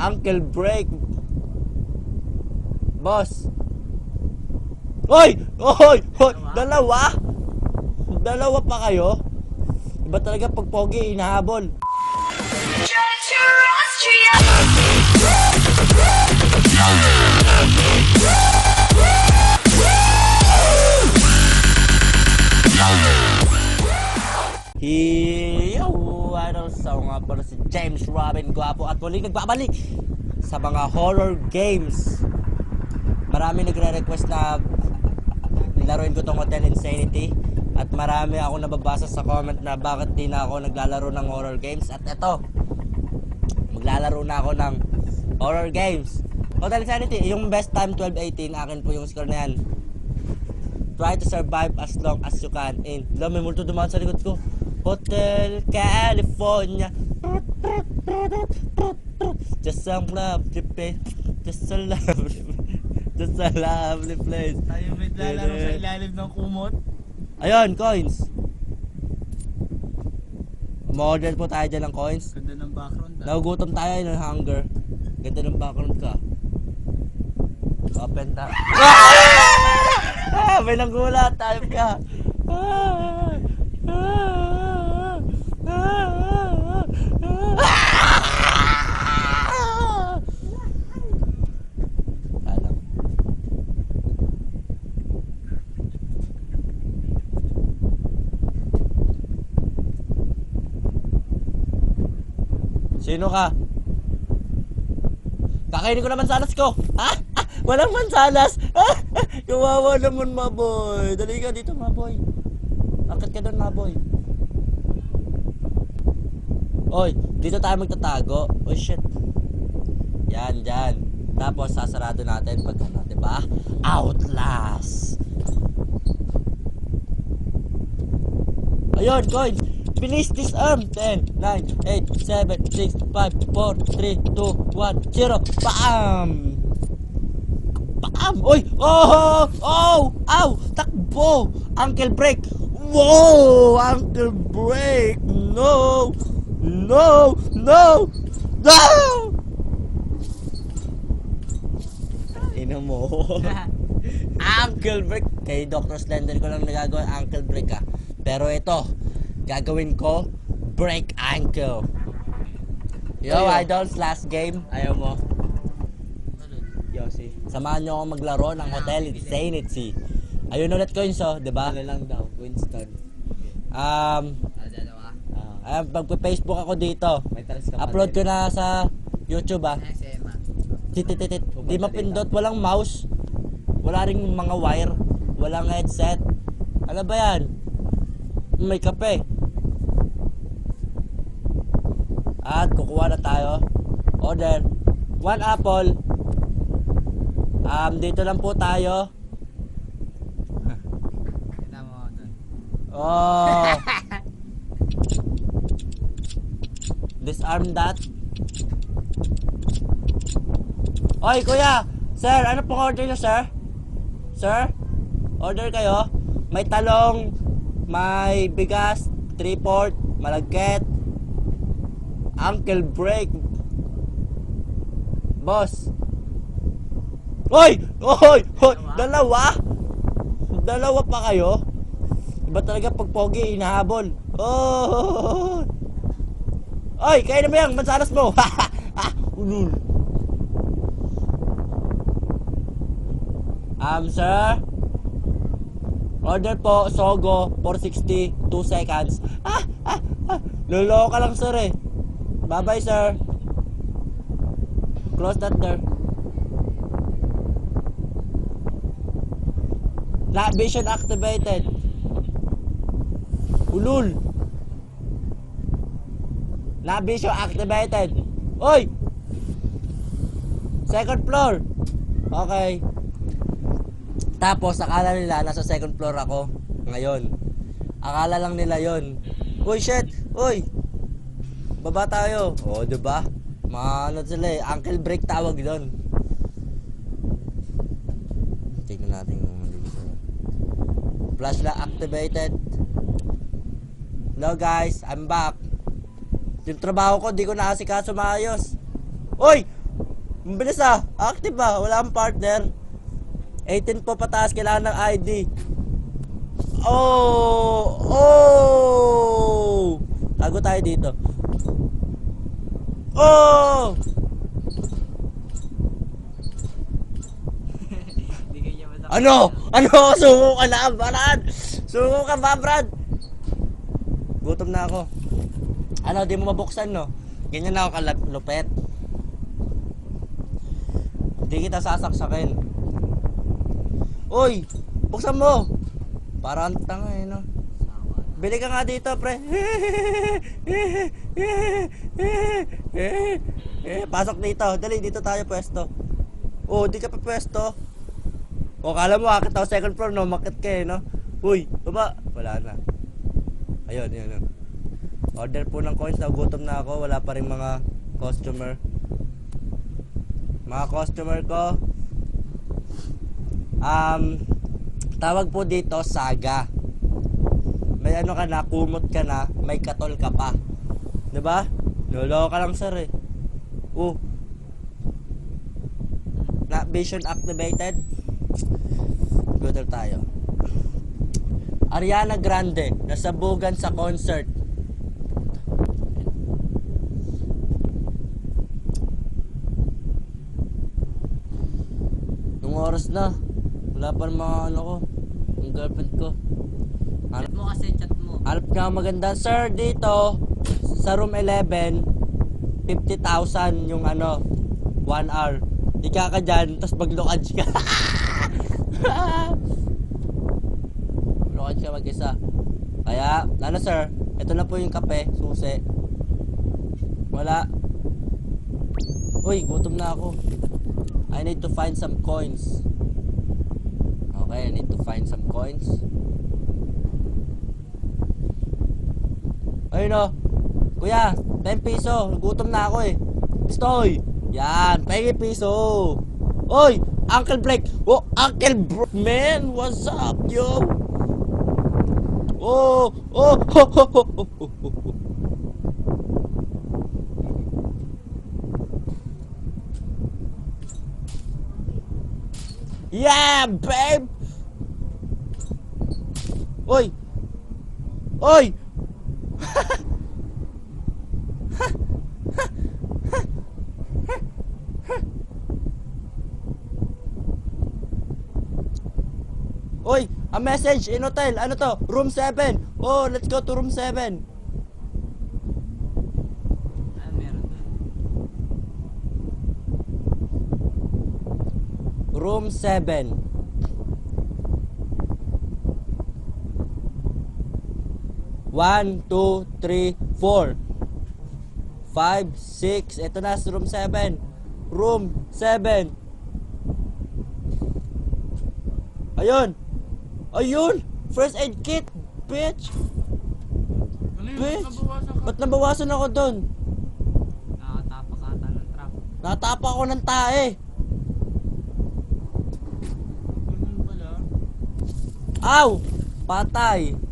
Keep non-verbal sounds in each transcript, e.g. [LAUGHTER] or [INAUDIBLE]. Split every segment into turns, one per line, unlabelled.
Uncle Break. Boss. Hoy! Hoy! Hoy! Dalawa? Dalawa pa kayo? Iba talaga pag pogi, inahabol.
Treasure Austria.
Sa nga pala si James Robin Guapo at muling nagbabalik sa mga horror games. Marami nagre-request na laruin ko tong Hotel Insanity at marami ako nababasa sa comment na bakit di na ako naglalaro ng horror games at eto maglalaro na ako ng horror games. Hotel Insanity, yung best time 12-18, akin po yung score na yan. Try to survive as long as you can. Alam, may multo dumaan sa likod ko. Hotel California. Just some lovely place. Just a lovely Just a lovely place.
Tayo may lalaro sa ilalim ng kumot.
Ayun, coins. Model po tayo dyan ng coins.
Ganda ng background ah.
Nagugutom tayo ng hunger. Ganda ng background ka. Open ta. Ah! May nanggulat. Type ka. Ah! Ah! Ah! Ah! Alam. Sino ka? Kakainin ko naman salas ko. Ha? Walang mansalas. Ah, kawawa naman, maboy. Dali ka dito, maboy. Akit ka doon, maboy. Oy, dito tayo magtatago. Oh, shit. Yan, dyan. Tapos, sasarado natin pag ano, diba? Outlast. Ayun, coins. Finish this arm. 10, 9, 8, 7, 6, 5, 4, 3, 2, 1, 0. Bam! Bam! Uy! Oh! Oh! Ow! Takbo! Uncle break! Whoa! Uncle break! No! No! No! No! Ina mo. [LAUGHS] Uncle break. Kay Dr. Slender ko lang nagagawa ankle break ah. Pero ito, gagawin ko break ankle. Yo,
Ayaw.
idols, last game. Ayaw mo.
Yossi.
Samahan nyo akong maglaro ng Hotel Insanity. Ayun ulit coins oh, di ba?
Ano lang daw, Winston.
Um,
Ah, dalawa.
ah, pag-Facebook ako dito.
May talas ka
Upload ko na sa YouTube ah.
Sema.
Tititit. Di mapindot, walang mouse. Wala ring mga wire. Walang headset. Ano ba yan? May kape. At kukuha na tayo. Order. One apple. Um, dito lang po tayo. Oh. [LAUGHS] Disarm that. Oy, kuya! Sir, ano pong order niyo, sir? Sir? Order kayo? May talong, may bigas, three-port, malagkit, uncle break. Boss. Oy! Oy! Oy! Dalawa? Dalawa pa kayo? Iba talaga pag pogi, inahabol. Oh! Oy, kaya na ba yan? Mansanas mo! [LAUGHS] ah, ulul. Um, sir? Order po, Sogo, 460, 2 seconds. Ah, ah, ah. Luloko ka lang, sir eh. Bye-bye, sir. Close that door. Night vision activated. Ulul. Night vision activated. Oy! Second floor. Okay. Tapos, akala nila nasa second floor ako ngayon. Akala lang nila yon. Uy, shit! Uy! Baba tayo. O, oh, diba? Mga ano sila eh. Uncle break tawag doon. Tingnan natin kung dito. Flashlight activated. Hello guys, I'm back. Yung trabaho ko, di ko naasikaso maayos. Uy! Mabilis ah. Active ah. Wala akong partner. 18 po pataas. Kailangan ng ID. Oh! Oh! Tago tayo dito. Oh!
Hindi. [LAUGHS]
Ano? Ano? Suko ka na, Brad! Suko ka ba, Brad? Gutom na ako. Ano, di mo mabuksan, no? Ganyan na ako kalupet. Di kita sasaksakin. Uy! Buksan mo! Parang tanga eh, no? Bili ka nga dito, pre. [LAUGHS] eh, pasok dito. Dali, dito tayo pwesto. Oh, di ka pa pwesto. O, kala mo, akit ako second floor, no? Makit ka eh, no? Uy, baba. Wala na. Ayun, yun, yun. Order po ng coins, nagugutom na ako. Wala pa rin mga customer. Mga customer ko. Um, tawag po dito, saga. May ano ka na, kumot ka na, may katol ka pa. 'Di ba? Nolo ka lang, sir eh. Oh. Na vision activated. Gutom tayo. Ariana Grande, nasabugan sa concert. Nung oras na, wala pa mga ano ko, yung girlfriend ko. Ano?
Mo kasi, chat mo.
Alp nga maganda, sir, dito, sa room 11, 50,000 yung ano, 1 hour. Ika ka dyan, tapos maglokad ka. [LAUGHS] Lokad ka mag-isa. Kaya, ano sir, ito na po yung kape, susi. Wala. Uy, gutom na ako. I need to find some coins. Okay, I need to find some coins. Ayun o. Kuya, 10 piso. Gutom na ako eh. Pistoy. Yan, pengi piso. Oy, Uncle Blake. Oh, Uncle Bro. Man, what's up, yo? Oh, oh, [LAUGHS] ho, ho, ho, ho, ho, ho. Yeah, babe! Oy! Oy! [LAUGHS] Oy, a message in hotel. Ano to? Room 7. Oh, let's go to room 7.
Ah, meron doon.
Room 7. One, two, three, four. Five, six. Ito na, room 7. Room 7. Ayun. Ayun. First aid kit. Bitch.
Ano?
Bitch.
Nabawasan ka.
Ba't nabawasan ako doon?
Nakatapak ata ng trap.
Natapa ako ng tae.
Ganun pala.
Aw! Patay.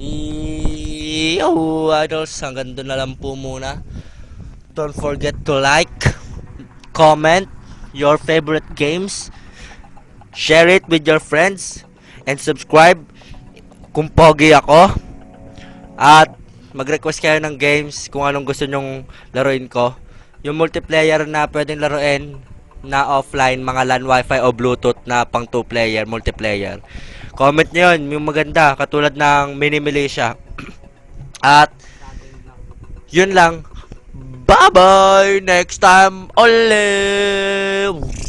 Yo, idols, hanggang doon na lang po muna. Don't forget to like, comment your favorite games, share it with your friends, and subscribe kung pogi ako. At mag-request kayo ng games kung anong gusto nyong laruin ko. Yung multiplayer na pwedeng laruin na offline, mga LAN, Wi-Fi o Bluetooth na pang 2 player, multiplayer. Comment nyo yun, yung maganda, katulad ng Mini Militia. [CLEARS THROAT] At, yun lang. Bye-bye! Next time ulit!